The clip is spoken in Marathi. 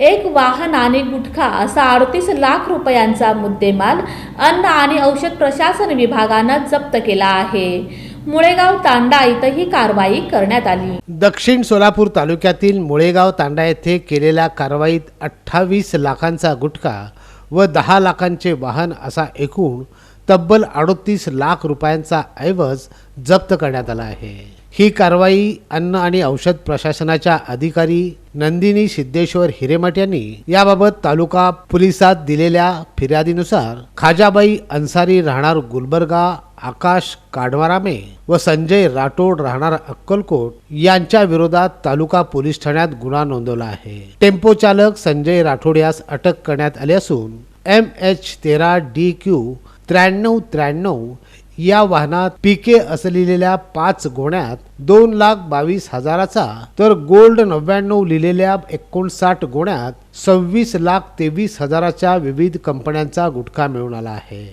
एक वाहन आणि गुटखा असा अडतीस लाख रुपयांचा मुद्देमाल अन्न आणि औषध प्रशासन विभागानं जप्त केला आहे. मुळेगाव तांडा इथं ही कारवाई करण्यात आली. दक्षिण सोलापूर तालुक्यातील मुळेगाव तांडा येथे केलेल्या कारवाईत अठ्ठावीस लाखांचा गुटखा व दहा लाखांचे वाहन असा एकूण तब्बल अडोतीस लाख रुपयांचा ऐवज जप्त करण्यात आला आहे. ही कारवाई अन्न आणि औषध प्रशासनाच्या अधिकारी नंदिनी सिद्धेश्वर हिरेमठ यांनी याबाबत तालुका पोलिसात दिलेल्या फिर्यादीनुसार खाजाबाई अन्सारी राहणार गुलबर्गा आकाश काडवारामे व संजय राठोड राहणार अक्कलकोट यांच्या विरोधात तालुका पोलीस ठाण्यात गुन्हा नोंदवला आहे. टेम्पो चालक संजय राठोड यास अटक करण्यात आली असून एम एच तेरा डी क्यू त्र्याण्णव त्र्याण्णव या वाहनात पीके असलेल्या पाच गोण्यात दोन लाख बावीस हजाराचा तर गोल्ड नव्याण्णव लिहिलेल्या एकोणसाठ गोण्यात सव्वीस लाख तेवीस हजाराच्या विविध कंपन्यांचा गुटखा मिळून आला आहे.